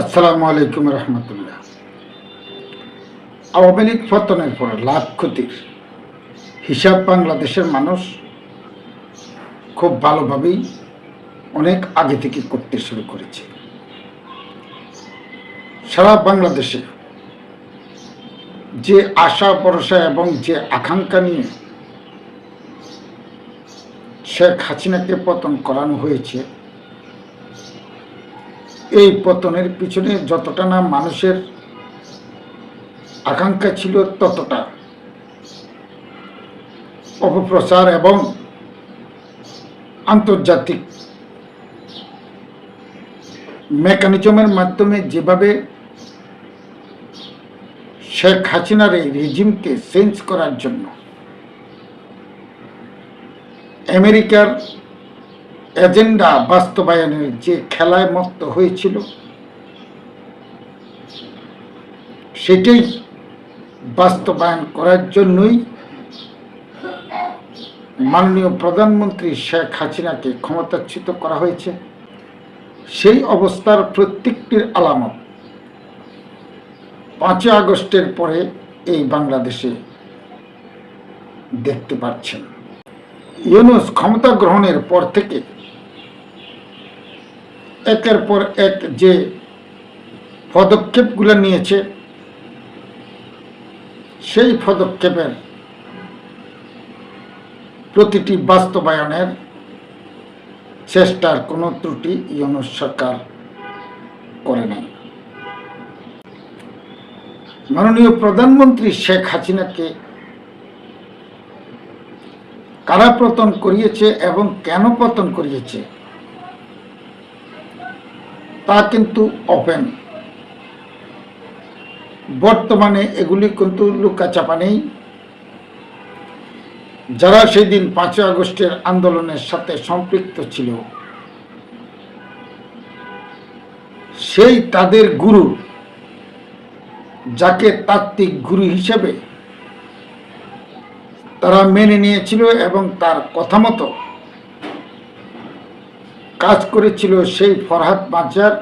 আসসালামু আলাইকুম রহমতুল্লাহ। আওয়ামী লীগ পতনের পর লাভ ক্ষতির হিসাব বাংলাদেশের মানুষ খুব ভালোভাবেই অনেক আগে থেকে করতে শুরু করেছে। সারা বাংলাদেশে যে আশা, ভরসা এবং যে আকাঙ্ক্ষা নিয়ে শেখ হাসিনাকে পতন করানো হয়েছে এই পতনের পিছনে যতটা না মানুষের আকাঙ্ক্ষা ছিল, ততটা। অপপ্রচার এবং আন্তর্জাতিক মেকানিজমের মাধ্যমে যেভাবে শেখ হাসিনার এই রেজিমকে চেঞ্জ করার জন্য আমেরিকার এজেন্ডা বাস্তবায়নের যে খেলায় মত্ত হয়েছিল, সেটাই বাস্তবায়ন করার জন্যই মাননীয় প্রধানমন্ত্রী শেখ হাসিনাকে ক্ষমতাচ্যুত করা হয়েছে। সেই অবস্থার প্রত্যেকটির আলামত পাঁচই আগস্টের পরে এই বাংলাদেশে দেখতে পাচ্ছেন। ইউনুস ক্ষমতা গ্রহণের পর থেকে একের পর এক যে পদক্ষেপগুলো নিয়েছে, সেই পদক্ষেপের প্রতিটি বাস্তবায়নের চেষ্টার কোনো ত্রুটি ইউনুস সরকার করে নাই। মাননীয় প্রধানমন্ত্রী শেখ হাসিনাকে কারা পতন করিয়েছে এবং কেন পতন করিয়েছে তা কিন্তু ওপেন বর্তমানে এগুলি কিন্তু লুকাচাপা নেই। যারা সেই দিন পাঁচই আগস্টের আন্দোলনের সাথে সম্পৃক্ত ছিল, সেই তাদের গুরু, যাকে তাত্ত্বিক গুরু হিসেবে তারা মেনে নিয়েছিল এবং তার কথা মতো কাজ করেছিল সেই ফরহাদ বাজার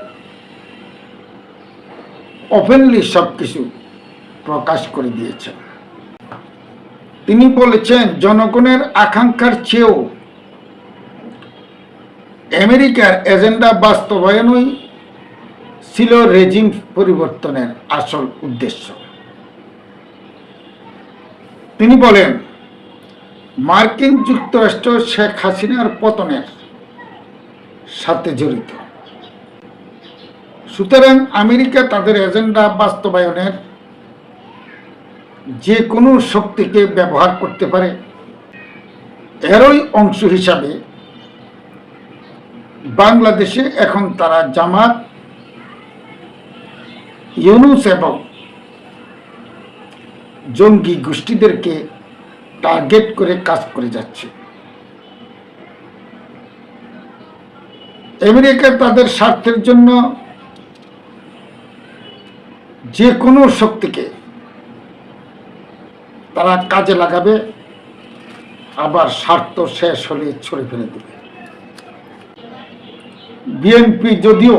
ওপেনলি সব কিছু প্রকাশ করে দিয়েছেন। তিনি বলেছেন, জনগণের আকাঙ্ক্ষার চেয়েও আমেরিকার এজেন্ডা বাস্তবায়নই ছিল রেজিম পরিবর্তনের আসল উদ্দেশ্য। তিনি বলেন, মার্কিন যুক্তরাষ্ট্র শেখ হাসিনার পতনের সাথে জড়িত। সুতরাং আমেরিকা তাদের এজেন্ডা বাস্তবায়নের যে কোনো শক্তিকে ব্যবহার করতে পারে, এরই অংশ হিসাবে বাংলাদেশে এখন তারা জামাত, ইউনুস এবং জঙ্গি গোষ্ঠীদেরকে টার্গেট করে কাজ করে যাচ্ছে। আমেরিকা তাদের স্বার্থের জন্য যে কোনো শক্তিকে তারা কাজে লাগাবে, আবার স্বার্থ শেষ হলে ছড়ে ফেলে দেবে। বিএনপি যদিও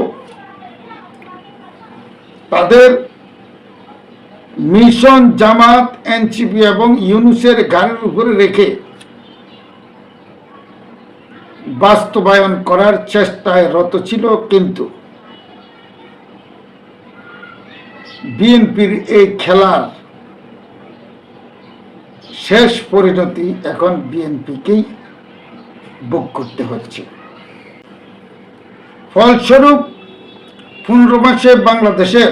তাদের মিশন জামাত এনসিপি এবং ইউনুসের গানের উপরে রেখে বাস্তবায়ন করার চেষ্টায় রত ছিল কিন্তু বিএনপির এই খেলার শেষ পরিণতি এখন বিএনপিকেই ভোগ করতে হচ্ছে। ফলস্বরূপ পনেরো মাসে বাংলাদেশের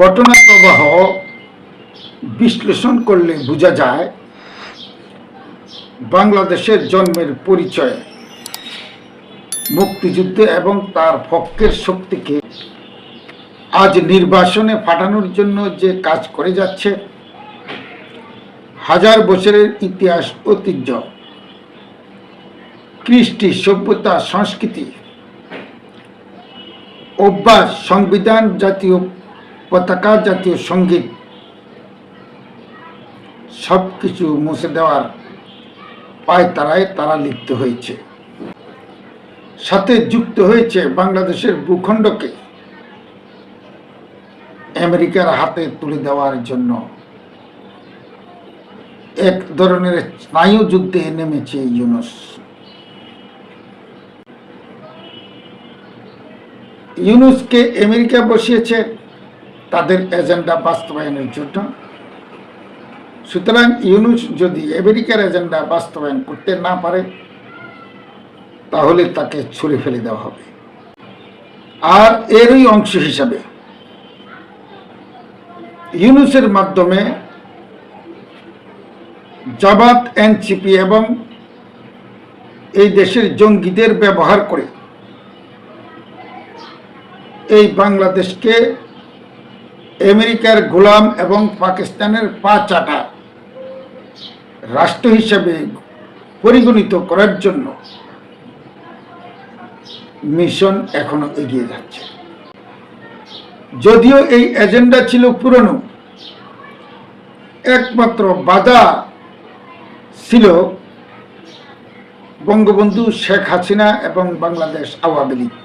ঘটনা প্রবাহ বিশ্লেষণ করলে বোঝা যায় বাংলাদেশের জন্মের পরিচয়, মুক্তিযুদ্ধ এবং তার পক্ষের শক্তিকে আজ নির্বাসনে পাঠানোর জন্য যে কাজ করে যাচ্ছে, হাজার বছরের ইতিহাস, ঐতিহ্য, কৃষ্টি, সভ্যতা, সংস্কৃতি, অভ্যাস, সংবিধান জাতীয়, পতাকা জাতীয় সংগীত সব কিছু মুছে দেওয়ার পায় তারায় তারা লিপ্ত হয়েছে। সাথে যুক্ত হয়েছে বাংলাদেশের ভূখণ্ডকে আমেরিকার হাতে তুলে দেওয়ার জন্য। এক ধরনের স্নায়ু যুদ্ধে নেমেছে ইউনুস। ইউনুসকে আমেরিকা বসিয়েছে তাদের এজেন্ডা বাস্তবায়নের জন্য। সুতরাং ইউনুস যদি আমেরিকার এজেন্ডা বাস্তবায়ন করতে না পারে, তাহলে তাকে ছুড়ে ফেলে দেওয়া হবে। আর এরই অংশ হিসাবে ইউনুসের মাধ্যমে জামাত এনসিপি এবং এই দেশের জঙ্গিদের ব্যবহার করে এই বাংলাদেশকে আমেরিকার গোলাম এবং পাকিস্তানের পা চাটা রাষ্ট্র হিসেবে পরিগণিত করার জন্য মিশন এখনও এগিয়ে যাচ্ছে। যদিও এই এজেন্ডা ছিল পুরনো, একমাত্র বাধা ছিল বঙ্গবন্ধু শেখ হাসিনা এবং বাংলাদেশ আওয়ামী লীগ।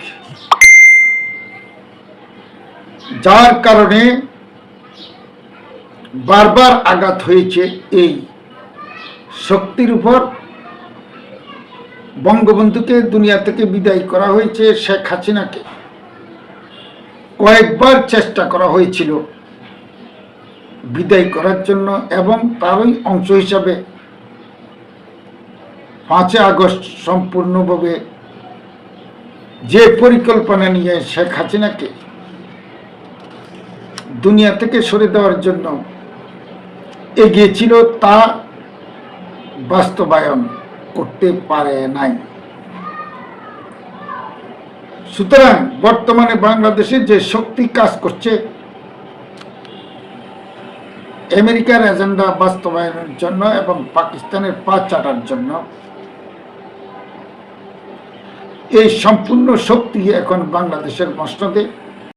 যার কারণে বারবার আঘাত হয়েছে এই শক্তির উপর বঙ্গবন্ধুকে দুনিয়া থেকে বিদায় করা হয়েছে শেখ হাসিনাকে। কয়েকবার চেষ্টা করা হয়েছিল বিদায় করার জন্য এবং তারই অংশ হিসাবে পাঁচই আগস্ট সম্পূর্ণভাবে যে পরিকল্পনা নিয়ে শেখ হাসিনাকে দুনিয়া থেকে সরে দেওয়ার জন্য এগিয়েছিল, তা বাস্তবায়ন করতে পারে নাই। সুতরাং বর্তমানে বাংলাদেশে যে শক্তি কাজ করছে, আমেরিকার এজেন্ডা বাস্তবায়নের জন্য এবং পাকিস্তানের পা চাটার জন্য, এই সম্পূর্ণ শক্তি এখন বাংলাদেশের মসনদে।